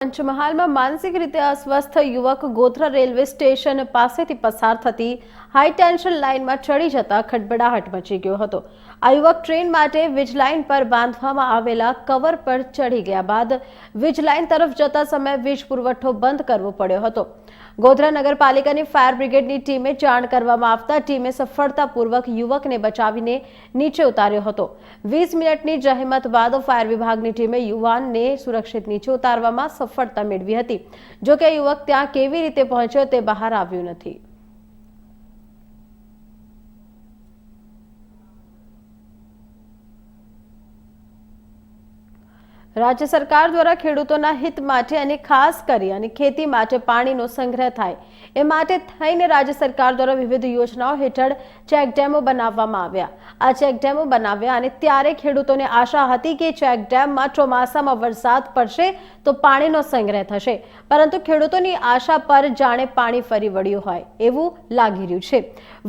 પંચમહાલમાં માનસિક રીતે અસ્વસ્થ યુવક ગોધરા રેલવે સ્ટેશન પાસેથી પસાર થતી હાઈ ટેન્શન લાઇનમાં ચડી જતા ખડબડાહટ મચી ગયો હતો. આ યુવક ટ્રેન માટે વીજ લાઇન પર બાંધવામાં આવેલા કવર પર ચડી ગયા બાદ વીજ લાઇન તરફ જતા સમયે વીજ પુરવઠો બંધ કરવો પડ્યો હતો. ગોધરા નગરપાલિકાની ફાયર બ્રિગેડની ટીમે જાણ કરવામાં આવતા ટીમે સફળતાપૂર્વક યુવકને બચાવીને નીચે ઉતાર્યો હતો. વીસ મિનિટની જહેમત બાદ ફાયર વિભાગની ટીમે યુવાનને સુરક્ષિત નીચે ઉતારવામાં સફળતા મેળવી હતી. જોકે યુવક ત્યાં કેવી રીતે પહોંચ્યો તે બહાર આવ્યું નથી. રાજ્ય સરકાર દ્વારા ખેડૂતોના હિત માટે અને ખાસ કરી અને ખેતી માટે પાણીનો સંગ્રહ થાય, એ માટે થઈને રાજ્ય સરકાર દ્વારા વિવિધ યોજનાઓ હેઠળ ચેકડેમો બનાવવામાં આવ્યા. આ ચેકડેમો બનાવ્યા અને ત્યારે ખેડૂતોને આશા હતી કે ચેકડેમમાં ચોમાસામાં વરસાદ પડશે તો પાણીનો સંગ્રહ થશે. પરંતુ ખેડૂતોની આશા પર જાણે પાણી ફરી વળ્યું હોય એવું લાગી રહ્યું છે.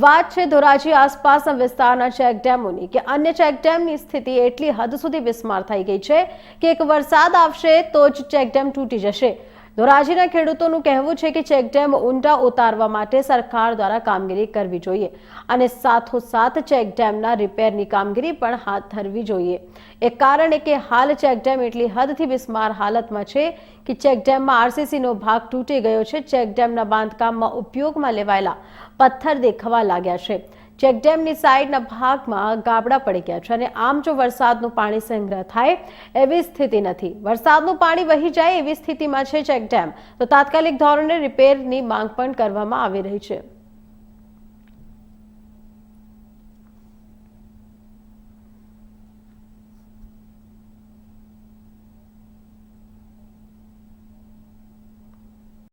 વાત છે ધોરાજી આસપાસના વિસ્તારના ચેકડેમોની કે અન્ય ચેકડેમની સ્થિતિ એટલી હદ સુધી વિસ્માર થઈ ગઈ છે કે એક વરસાદ આવશે તો જ ચેકડેમ તૂટી જશે. ધોરાજીના ખેડૂતોનું કહેવું છે કે ચેકડેમ ઊંડા ઉતારવા માટે સરકાર દ્વારા કામગીરી કરવી જોઈએ અને સાથોસાથ ચેકડેમના રિપેરની કામગીરી પણ હાથ ધરવી જોઈએ. એક કારણ એ કે હાલ ચેકડેમ એટલી હદથી બિસ્માર હાલતમાં છે કે ચેકડેમમાં આરસીસીનો ભાગ તૂટી ગયો છે. ચેકડેમના બાંધકામમાં ઉપયોગમાં લેવાયેલા પથ્થર દેખાવા લાગ્યા છે. ચેકડેમની સાઈડના ભાગમાં ગાબડા પડી ગયા છે અને આમ જો વરસાદનું પાણી સંગ્રહ થાય, એવી સ્થિતિ નથી. વરસાદનું પાણી વહી જાય એવી સ્થિતિમાં છે ચેકડેમ તો તાત્કાલિક ધોરણે રિપેરની માંગ પણ કરવામાં આવી રહી છે.